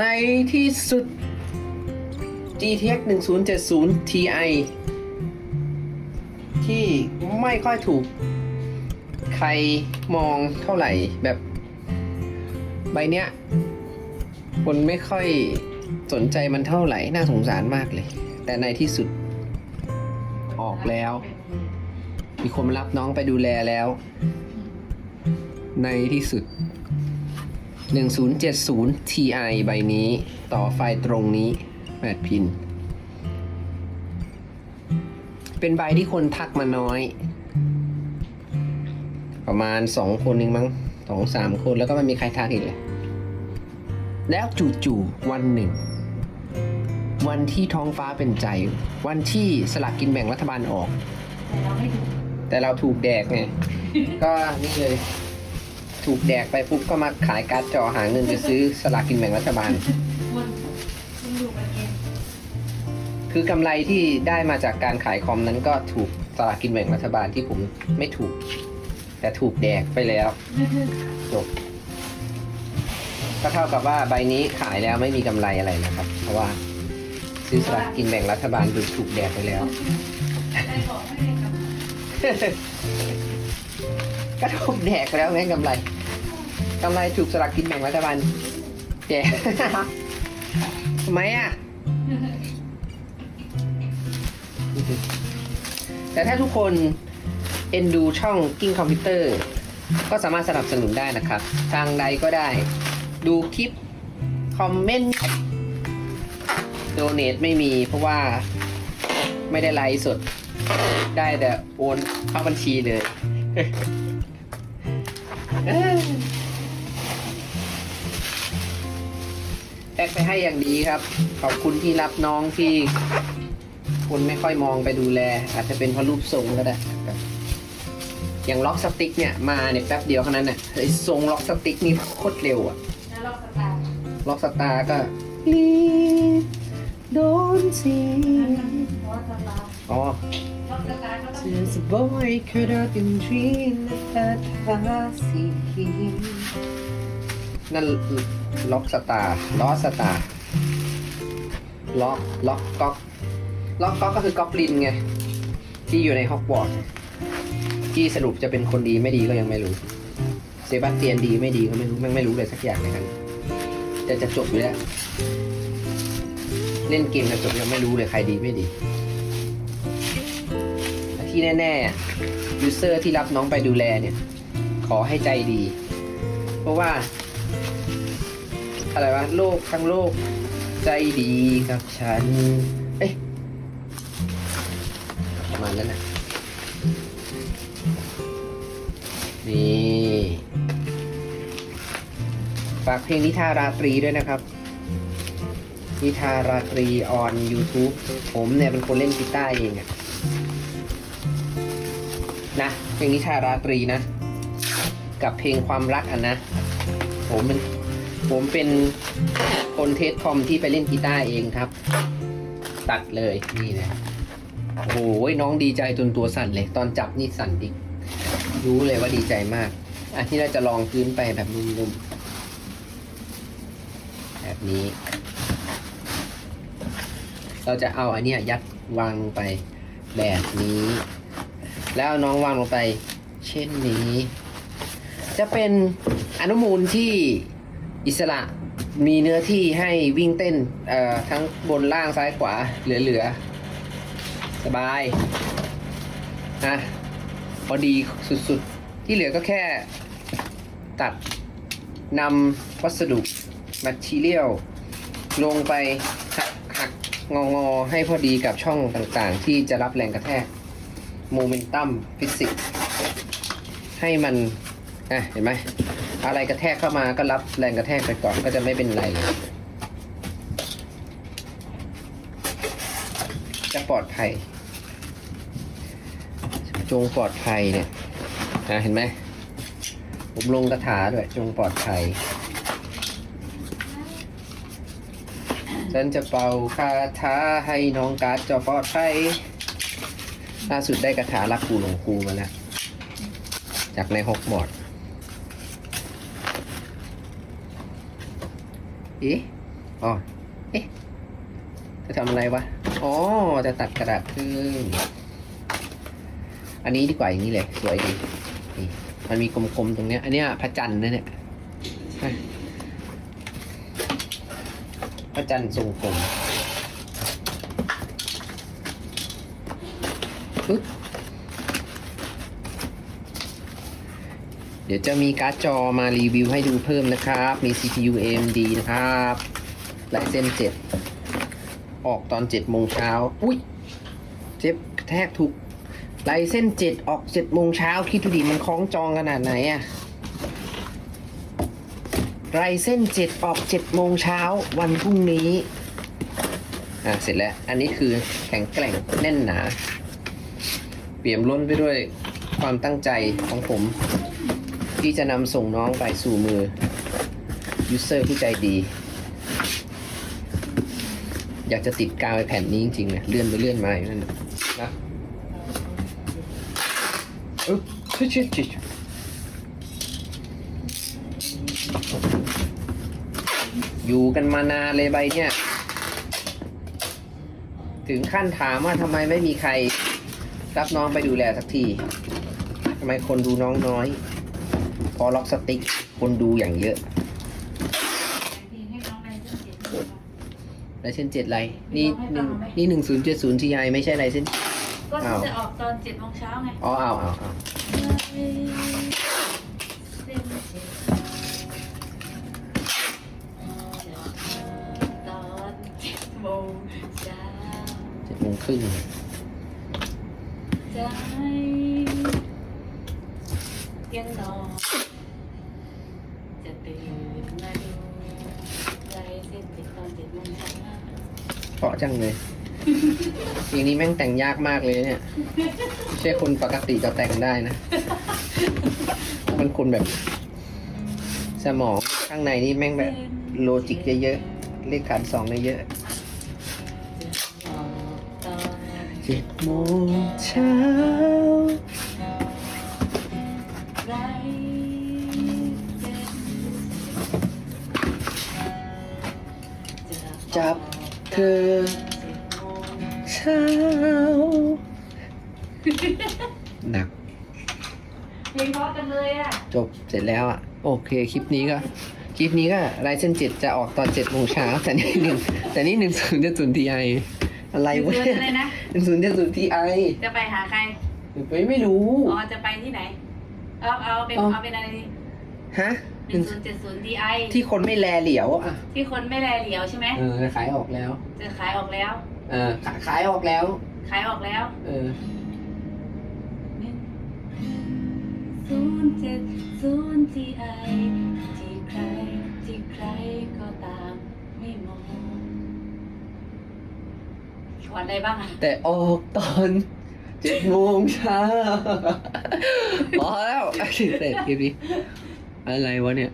ในที่สุด GTX 1070 Ti ที่ไม่ค่อยถูก ใครมองเท่าไหร่แบบ ใบเนี้ย คนไม่ค่อยสนใจมันเท่าไหร่ น่าสงสารมากเลย แต่ในที่สุด ออกแล้ว มีคนรับน้องไปดูแลแล้ว ในที่สุด 1070 Ti ใบนี้ต่อไฟตรงนี้ 8 พิน เป็นใบที่คนทักมาน้อย ประมาณ 2 คนนึงมั้งสองสามคนแล้วก็ไม่มีใครทักอีกเลย แล้วจู่ๆวันหนึ่ง วันที่ท้องฟ้าเป็นใจ วันที่สลากกินแบ่งรัฐบาลออก แต่เราไม่ถูกแต่เราถูกแดกไง ก็นี่เลย ถูกแดกไปปุ๊บก็มาขายการ์ดจอหาเงินไปซื้อสลากกินแบ่งรัฐบาล คือกำไรที่ได้มาจากการขายคอมนั้นก็ถูกสลากกินแบ่งรัฐบาลที่ผมไม่ถูก แต่ถูกแดกไปแล้วจบก็เท่ากับว่าใบนี้ขายแล้วไม่มีกำไรอะไรนะครับ เพราะว่าซื้อสลากกินแบ่งรัฐบาลดูถูกแดกไปแล้วก็ถูกแดกแล้วแม่งกำไร กำไรถูกสลากกินแบ่งรัฐบาลแจกทำไมอะ แต่ถ้าทุกคนเอ็นดูช่องกิ้งคอมพิวเตอร์ ก็สามารถสนับสนุนได้นะครับ ทางใดก็ได้ ดูคลิป คอมเมนต์โดเนทไม่มีเพราะว่าไม่ได้ไลฟ์สด ได้แต่โอนเข้าบัญชีเลย พ็กไปให้อย่างดีครับ ขอบคุณที่รับน้องที่คนไม่ค่อยมองไปดูแล อาจจะเป็นเพราะรูปทรงก็ได้อย่างล็อกสติ๊กเนี่ยมาเนี่ยแป๊บเดียวเท่านั้นน่ะไอ้ทรงล็อกสติ๊กนี่โคตรเร็วอะแล้วลอกสตาร์ล็อกสตาร์ก็ Please don't see เพราะว่าสตาร์อ๋อลอกสตาร์ก็ต้อง Since a boy could have been dream that I see him นั่นล็อกสตาร์ล้อสตาร์ล็อกล็อกก๊อกล็อกก๊อกก็คือก๊อกลินไง ที่อยู่ในฮอกวอตส์ที่สรุปจะเป็นคนดีไม่ดีก็ยังไม่รู้ เซบาสเตียนดีไม่ดีก็ไม่รู้ไมันไม่รู้เลยสักอย่างในนั้นจะจะจบอยู่แล้ว เล่นเกมจะจบยังไม่รู้เลยใครดีไม่ดีที่แน่ๆยูเซอร์ที่รับน้องไปดูแลเนี่ย ขอให้ใจดี เพราะว่า อะไรวะโลกทั้งโลก ใจดีกับฉัน เอ๊ะประมาณนั้นนะนี่ฝากเพลงนิทาราตรีด้วยนะครับ นิทาราตรีออน YouTube ผมเนี่ยเป็นคนเล่นกีตาร์เองอะนะเพลงนิชาราตรีนะ กับเพลงความรักอะนะ ผมเป็นผมเป็นคนเทสคอมที่ไปเล่นกีตาร์เองครับ ตัดเลยนี่นะโอ้โหน้องดีใจจนตัวสั่นเลย ตอนจับนี่สั่นดิรู้เลยว่าดีใจมากอะที่เราจะลองพื้นไปแบบนุ่มๆแบบนี้ เราจะเอาอันนี้ยัดวางลงไปแบบนี้ แล้วน้องวางลงไป เช่นนี้ จะเป็น อนุมูลที่อิสระมีเนื้อที่ให้วิ่งเต้นเอ่อทั้งบนล่างซ้ายขวาเหลือๆ สบายนะพอดีสุดๆ ที่เหลือก็แค่ตัดนำวัสดุ material ลงไปหักหักงองอๆให้พอดีกับช่องต่างๆ ที่จะรับแรงกระแทกโมเมนตัมฟิสิกให้มันอะเห็นไหม อะไรกระแทกเข้ามาก็รับแรงกระแทกไปก่อนก็จะไม่เป็นไรเลยจะปลอดภัย จงปลอดภัยเนี่ยอะเห็นไหมผมลงกระถาด้วยจงปลอดภัยฉันจะเป่าคาถาให้น้องการ์ดจอปลอดภัยล่าสุดได้กระถารักครูหลงครูมาแล้วจากในฮอกวอตส์ เอ๊ะอ๋อเอ๊ะจะทำอะไรวะอ๋อจะตัดกระดาษครึ่งอันนี้ดีกว่าอย่างนี้เลยสวยดีนี่มันมีกลมๆตรงเนี้ย อันเนี้ยพระจันทร์นะเนี่ยใช่พระจันทร์ทรงกลมปึ๊บ เดี๋ยวจะมีการ์ดจอมารีวิวให้ดูเพิ่มนะครับ มี CPU AMD นะครับลายเส้น7ออกตอน7โมงเช้าอุ้ยเจ็บกระแทกถูกลายเส้น7ออก7โมงเช้าคิดดูดิมันคล้องจองขนาดไหนอะลายเส้น7ออก7โมงเช้าวันพรุ่งนี้ อะเสร็จแล้ว อันนี้คือแข็งแกร่งแน่นหนา เปี่ยมล้นไปด้วยความตั้งใจของผม ที่จะนำส่งน้องไปสู่มือยูเซอร์ผู้ใจดี อยากจะติดกาวไว้แผ่นนี้จริงๆนะเลื่อนไปเลื่อนมาอยู่นั่นนะนะอึ๊บชิชิชิอยู่กันมานานเลยใบเนี่ย ถึงขั้นถามว่าทำไมไม่มีใครรับน้องไปดูแลสักทีทำไมคนดูน้องน้อย พอล็อกสติ๊กคนดูอย่างเยอะทีให้น้องในเส้นเจ็ดดูก่อนลายเส้นเจ็ดไรนี่หนึ่งนี่หนึ่งศูนย์เจ็ดศูนย์ทีไอไม่ใช่ลายเส้นก็อ้าวจะออกตอนเจ็ดโมงเช้าไง อ๋อเอาเอาเอาเส้นเจ็ดตอนเจ็ดโมงเช้าเจ็ดโมงครึ่ง ใจ ยังนอนจะตื่นมาดูใจเส้นเจ็ดตอนเจ็ดโมงเช้าเพราะจังเลยเพลงนี้แม่งแต่งยากมากเลยเนี่ยไม่ใช่คนปกติจะแต่งได้นะ มันคนแบบ สมองข้างในนี่แม่งแบบโลจิกเยอะๆ เลขฐานสองเยอะตอนเจ็ดโมงเช้าไรเส้น จับเธอเช้าหนักเพลงเพราะจังเลยอะ จบเสร็จแล้วอะ โอเค คลิปนี้ก็ คลิปนี้ก็ลายเส้นเจ็ดจะออกตอนเจ็ดโมงเช้าแต่นี่หนึ่งแต่นี่หนึ่งศูนย์เจ็ดศูนย์ทีไออะไรวะเดือนอะไรนะหนึ่งศูนย์เจ็ดศูนย์ทีไอจะไปหาใครไม่ไม่รู้ อ๋อ จะไปที่ไหน เอาเอาเป็นอ๋อเอาเป็นอะไรดีฮะหนึ่งศูนย์เจ็ดศูนย์ดีไอที่คนไม่แลเหลียวอะที่คนไม่แลเหลียวใช่ไหมเออขายออกแล้วจะขายออกแล้ว เออขายขายออกแล้ว ขายออกแล้ว เออศูนย์เจ็ดศูนย์ดีไอที่ใครที่ใครก็ตามไม่มองขวัญอะไรบ้างอะแต่ออกตอนเจ็ดโมงเช้า พอแล้วเสร็จคลิปนี้อะไรวะเนี่ย